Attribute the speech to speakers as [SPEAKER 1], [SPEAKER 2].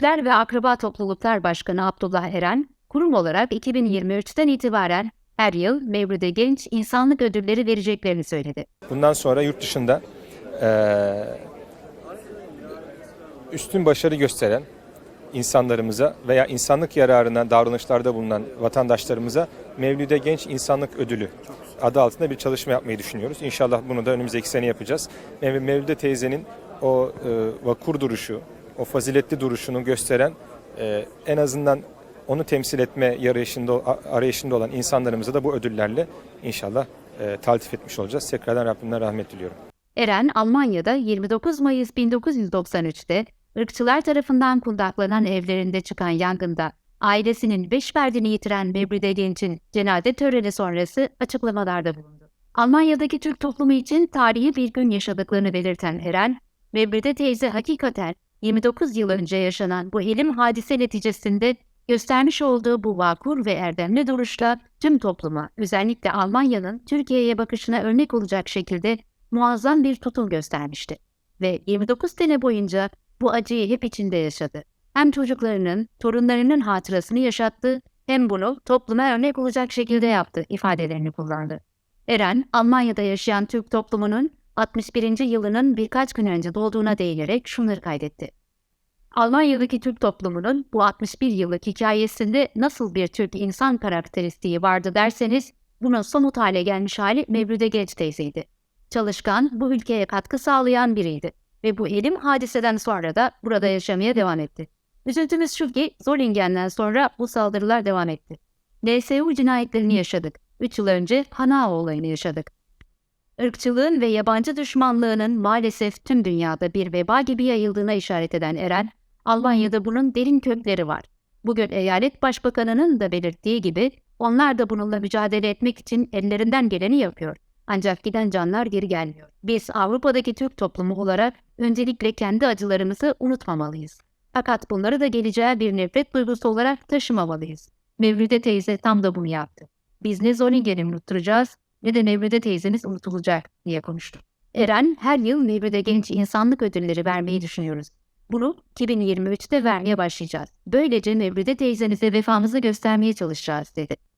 [SPEAKER 1] Türkler ve Akraba Topluluklar Başkanı Abdullah Eren, kurum olarak 2023'ten itibaren her yıl Mevlüt'e genç insanlık ödülleri vereceklerini söyledi.
[SPEAKER 2] Bundan sonra yurt dışında eee, üstün başarı gösteren insanlarımıza veya insanlık yararına davranışlarda bulunan vatandaşlarımıza Mevlüde Genç İnsanlık Ödülü adı altında bir çalışma yapmayı düşünüyoruz. İnşallah bunu da önümüzdeki sene yapacağız. Mev- Mevlüde teyzenin o e, vakur duruşu, o faziletli duruşunu gösteren e, en azından onu temsil etme yarayışında, arayışında olan insanlarımıza da bu ödüllerle inşallah e, taltif etmiş olacağız. Tekrardan Rabbimden rahmet diliyorum.
[SPEAKER 1] Eren, Almanya'da 29 Mayıs 1993'te ırkçılar tarafından kundaklanan evlerinde çıkan yangında ailesinin beş ferdini yitiren Mevlüde Genç'in cenaze töreni sonrası açıklamalarda bulundu. Almanya'daki Türk toplumu için tarihi bir gün yaşadıklarını belirten Eren, Mevlüde teyze hakikaten 29 yıl önce yaşanan bu elim hadise neticesinde göstermiş olduğu bu vakur ve erdemli duruşla tüm topluma, özellikle Almanya'nın Türkiye'ye bakışına örnek olacak şekilde muazzam bir tutum göstermişti. Ve 29 sene boyunca bu acıyı hep içinde yaşadı. Hem çocuklarının, torunlarının hatırasını yaşattı, hem bunu topluma örnek olacak şekilde yaptı ifadelerini kullandı. Eren, Almanya'da yaşayan Türk toplumunun 61. yılının birkaç gün önce dolduğuna değinerek şunları kaydetti. Almanya'daki Türk toplumunun bu 61 yıllık hikayesinde nasıl bir Türk insan karakteristiği vardı derseniz, bunun somut hale gelmiş hali Mevlüde Genç teyzeydi. Çalışkan, bu ülkeye katkı sağlayan biriydi ve bu elim hadiseden sonra da burada yaşamaya devam etti. Üzüntümüz şu ki Zolingen'den sonra bu saldırılar devam etti. NSU cinayetlerini yaşadık. 3 yıl önce Hanao olayını yaşadık. Irkçılığın ve yabancı düşmanlığının maalesef tüm dünyada bir veba gibi yayıldığına işaret eden Eren, Almanya'da bunun derin kökleri var. Bugün eyalet başbakanının da belirttiği gibi onlar da bununla mücadele etmek için ellerinden geleni yapıyor. Ancak giden canlar geri gelmiyor. Biz Avrupa'daki Türk toplumu olarak öncelikle kendi acılarımızı unutmamalıyız. Fakat bunları da geleceğe bir nefret duygusu olarak taşımamalıyız. Mevlüde teyze tam da bunu yaptı. Biz ne Zolingen'i unutturacağız ne de Mevlüde teyzemiz unutulacak diye konuştu. Eren her yıl Mevlüde Genç İnsanlık Ödülleri vermeyi düşünüyoruz. Bunu 2023'te vermeye başlayacağız. Böylece Mevlüde teyzenize vefamızı göstermeye çalışacağız dedi.